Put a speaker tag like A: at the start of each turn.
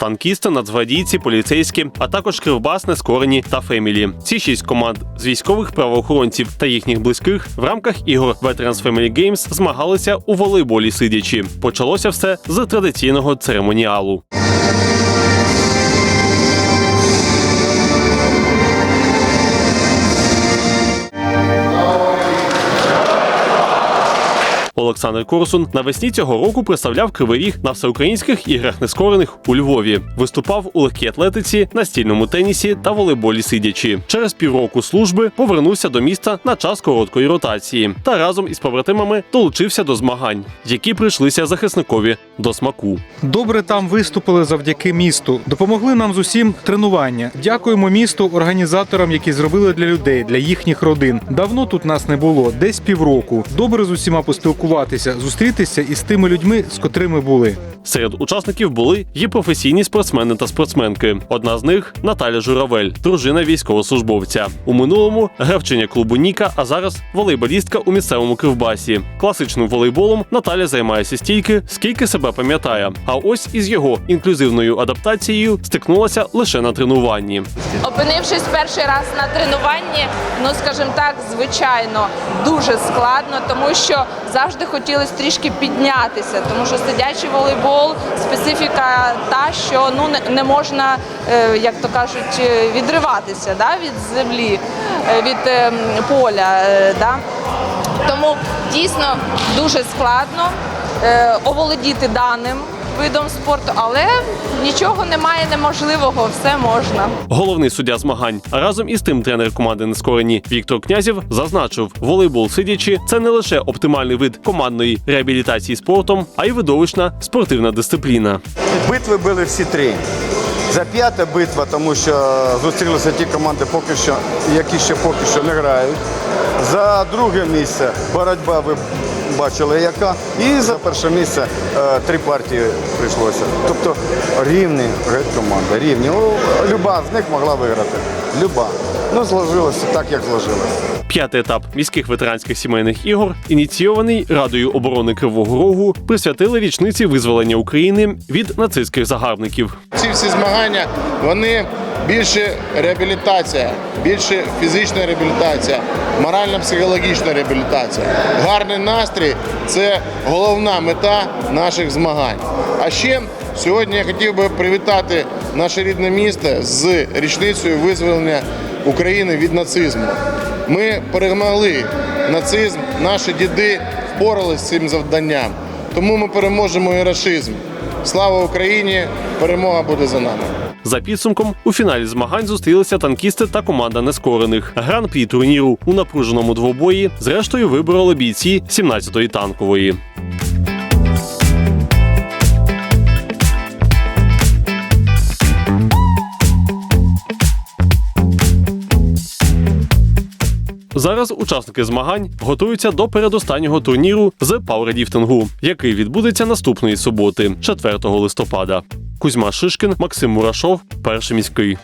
A: танкісти, нацгвардійці, поліцейські, а також кривбасне, скорені та фемілі. Ці шість команд з військових правоохоронців та їхніх близьких в рамках ігор Veterans Family Games змагалися у волейболі сидячи. Почалося все з традиційного церемоніалу. Олександр Корсун навесні цього року представляв Кривий Ріг на всеукраїнських іграх нескорених у Львові. Виступав у легкій атлетиці, настільному тенісі та волейболі сидячи. Через півроку служби повернувся до міста на час короткої ротації та разом із побратимами долучився до змагань, які прийшлися захисникові до смаку.
B: Добре там виступили завдяки місту. Допомогли нам з усім тренування. Дякуємо місту, організаторам, які зробили для людей, для їхніх родин. Давно тут нас не було, десь півроку. Добре з усіма поспілкуватися, зустрітися із тими людьми, з котрими були.
A: Серед учасників були і професійні спортсмени та спортсменки. Одна з них Наталя Журавель, дружина військовослужбовця. У минулому гравчиня клубу Ніка, а зараз волейболістка у місцевому кривбасі. Класичним волейболом Наталя займається стільки, скільки себе пам'ятає. А ось із його інклюзивною адаптацією стикнулася лише на тренуванні.
C: Опинившись перший раз на тренуванні, ну скажімо так, звичайно, дуже складно, тому що завжди хотілося трішки піднятися, тому що сидячий волейбол, специфіка та, що ну не, можна, е, як то кажуть, е, відриватися да, від землі, е, від поля. Да. Тому дійсно дуже складно оволодіти даним видом спорту, але нічого немає неможливого, все можна.
A: Головний суддя змагань, разом із тим тренер команди нескорені Віктор Князів зазначив, волейбол сидячи це не лише оптимальний вид командної реабілітації спортом, а й видовищна спортивна дисципліна.
D: Битви були всі три. За п'ята битва, тому що зустрілися ті команди, поки що, які ще поки що не грають. За друге місце боротьба ви бачили яка. І за перше місце е, три партії прийшлося. Тобто рівні геть команда, рівні. Люба з них могла виграти. Люба. Ну, зложилося так, як зложилося.
A: П'ятий етап міських ветеранських сімейних ігор, ініційований Радою оборони Кривого Рогу, присвятили річниці визволення України від нацистських загарбників.
E: Ці всі змагання вони більше реабілітація, більше фізична реабілітація, морально-психологічна реабілітація. Гарний настрій це головна мета наших змагань. А ще сьогодні я хотів би привітати наше рідне місто з річницею визволення України від нацизму. Ми перемогли нацизм, наші діди впоралися з цим завданням. Тому ми переможемо і рашизм. Слава Україні! Перемога буде за нами.
A: За підсумком у фіналі змагань зустрілися танкісти та команда нескорених. Гран-прі турніру у напруженому двобої зрештою вибороли бійці 17-ї танкової. Зараз учасники змагань готуються до передостаннього турніру з пауерліфтингу, який відбудеться наступної суботи, 4 листопада. Кузьма Шишкін, Максим Мурашов, перший міський.